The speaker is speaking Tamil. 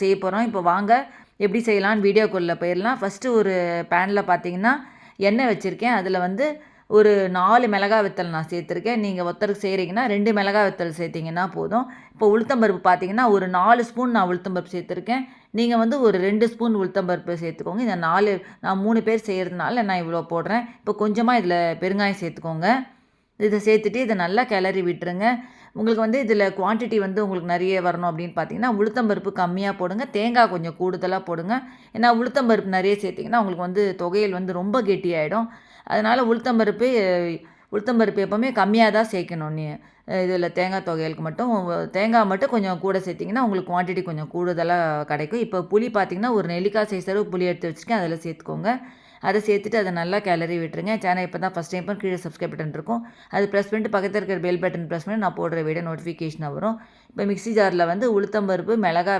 செய்ய போகிறோம் இப்போ வாங்க எப்படி செய்யலான்னு வீடியோக்குள்ளே போயிடலாம். ஃபஸ்ட்டு ஒரு பேனில் பார்த்தீங்கன்னா எண்ணெய் வச்சுருக்கேன். அதில் வந்து ஒரு நாலு மிளகா வித்தல் நான் சேர்த்துருக்கேன். நீங்கள் ஒருத்தருக்கு செய்கிறீங்கன்னா ரெண்டு மிளகா வித்தல் சேர்த்திங்கன்னா போதும். இப்போ உளுத்தம்பருப்பு பார்த்தீங்கன்னா ஒரு நாலு ஸ்பூன் நான் உளுத்தம்பருப்பு சேர்த்துருக்கேன். நீங்கள் வந்து ஒரு ரெண்டு ஸ்பூன் உளுத்தம்பருப்பு சேர்த்துக்கோங்க. இந்த நாலு நான் மூணு பேர் செய்கிறதுனால நான் இவ்வளோ போடுறேன். இப்போ கொஞ்சமாக இதில் பெருங்காயம் சேர்த்துக்கோங்க. இதை சேர்த்துட்டு இதை நல்லா கிளறி விட்டுருங்க. உங்களுக்கு வந்து இதில் குவான்டிட்டி வந்து உங்களுக்கு நிறைய வரணும் அப்படின்னு பார்த்தீங்கன்னா உளுத்தம்பருப்பு கம்மியாக போடுங்க. தேங்காய் கொஞ்சம் கூடுதலாக போடுங்க. ஏன்னா உளுத்தம்பருப்பு நிறைய சேர்த்திங்கன்னா உங்களுக்கு வந்து தொகையில் வந்து ரொம்ப கெட்டியாயிடும். அதனால் உளுத்தம்பருப்பு உளுத்தம்பருப்பு எப்போவுமே கம்மியாக தான் சேர்க்கணும். நீ இதில் தேங்காய் தொகையலுக்கு மட்டும் தேங்காய் மட்டும் கொஞ்சம் கூட சேர்த்திங்கன்னா உங்களுக்கு குவான்டிட்டி கொஞ்சம் கூடுதலாக கிடைக்கும். இப்போ புளி பார்த்திங்கன்னா ஒரு நெல்லிக்காய் சைஸ் அளவு புளி எடுத்து வச்சுருக்கேன். அதில் சேர்த்துக்கோங்க. அதை சேர்த்துட்டு அதை நல்லா கேலரி விட்டுருங்க. சேனல் இப்போ தான் ஃபஸ்ட் டைம் பண்ணி கீழே சப்ஸ்கிரைப் பட்டன் இருக்கும். அது ப்ரெஸ் பண்ணிட்டு பக்கத்தில் இருக்கிற பெல் பட்டன் ப்ரெஸ் பண்ணி நான் போடுற வீடியோ நோட்டிஃபிகேஷனாக வரும். இப்போ மிக்ஸி ஜாரில் வந்து உளுத்தம்பருப்பு மிளகா